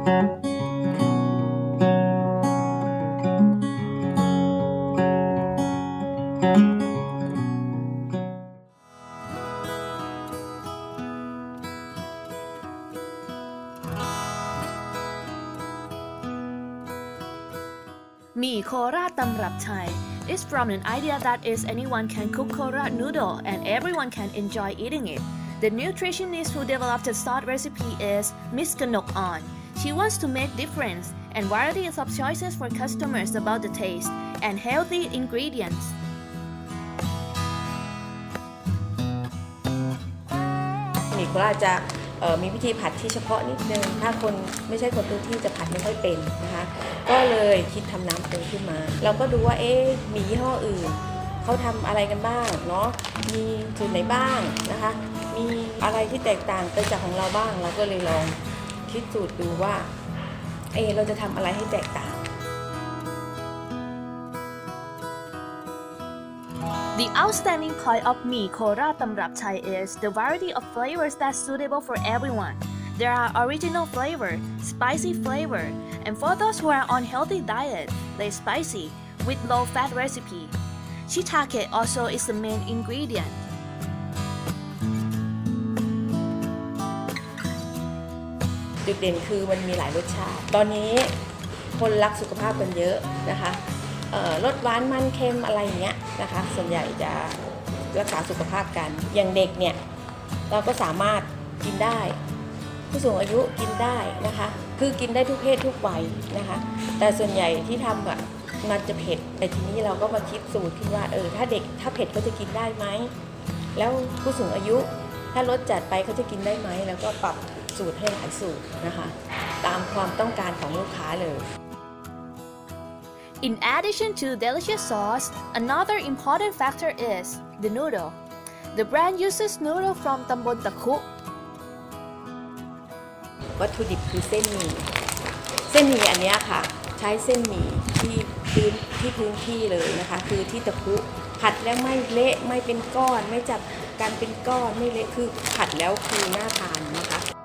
Mi Korat Tamrap Thai is from an idea that is anyone can cook Korat noodle and everyone can enjoy eating it. The nutritionist who developed the start recipe is Miss Kanok On. She wants to make difference and varieties of choices for customers about the taste and healthy ingredients. มี่โคราชจะมีวิธีผัดที่เฉพาะนิดนึง ถ้าคนไม่ใช่คนพื้นที่จะผัดไม่ค่อยเป็นนะคะ ก็เลยคิดทำน้ำปูขึ้นมา เราก็ดูว่าเอ๊ะมียี่ห้ออื่นเขาทำอะไรกันบ้างเนาะ มีสูตรไหนบ้างนะคะ มีอะไรที่แตกต่างไปจากของเราบ้าง เราก็เลยลอง คิดสูตรดูว่า เอ เราจะทำอะไรให้แตกต่าง The outstanding point of Mi Kora Tamrap Thai is the variety of flavors that's suitable for everyone. There are original flavor, spicy flavor, and for those who are on healthy diet, less spicy, with low fat recipe. Shiitake also is the main ingredient. จุดเด่นคือมันมีหลายรสชาติ ตอนนี้คนรักสุขภาพกันเยอะนะคะเอ่อลดหวานมันเค็มอะไรอย่างเงี้ยนะคะ ส่วนใหญ่จะรักษาสุขภาพกัน อย่างเด็กเนี่ยเราก็สามารถกินได้ ผู้สูงอายุกินได้นะคะ คือกินได้ทุกเพศทุกวัยนะคะ แต่ส่วนใหญ่ที่ทำอะมันจะเผ็ดแต่ทีนี้เราก็มาคิดสูตรขึ้นว่าเออถ้าเด็กถ้าเผ็ดเขาจะกินได้ไหม แล้วผู้สูงอายุถ้ารสจัดไปเขาจะกินได้ไหม แล้วก็ปรับ สูตรให้หลายสูตรนะคะ ตามความต้องการของลูกค้าเลย In addition to delicious sauce, another important factor is the noodle. The brand uses noodle from Tambon Taku, วัตถุดิบคือเส้นหมี่ เส้นหมี่อันเนี้ยค่ะ ใช้เส้นหมี่ที่พื้นที่พื้นที่เลยนะคะ คือที่ตะคุผัดแล้วไม่เละไม่เป็นก้อน ไม่จับกันเป็นก้อนไม่เละคือผัดแล้วคือน่าทานนะคะ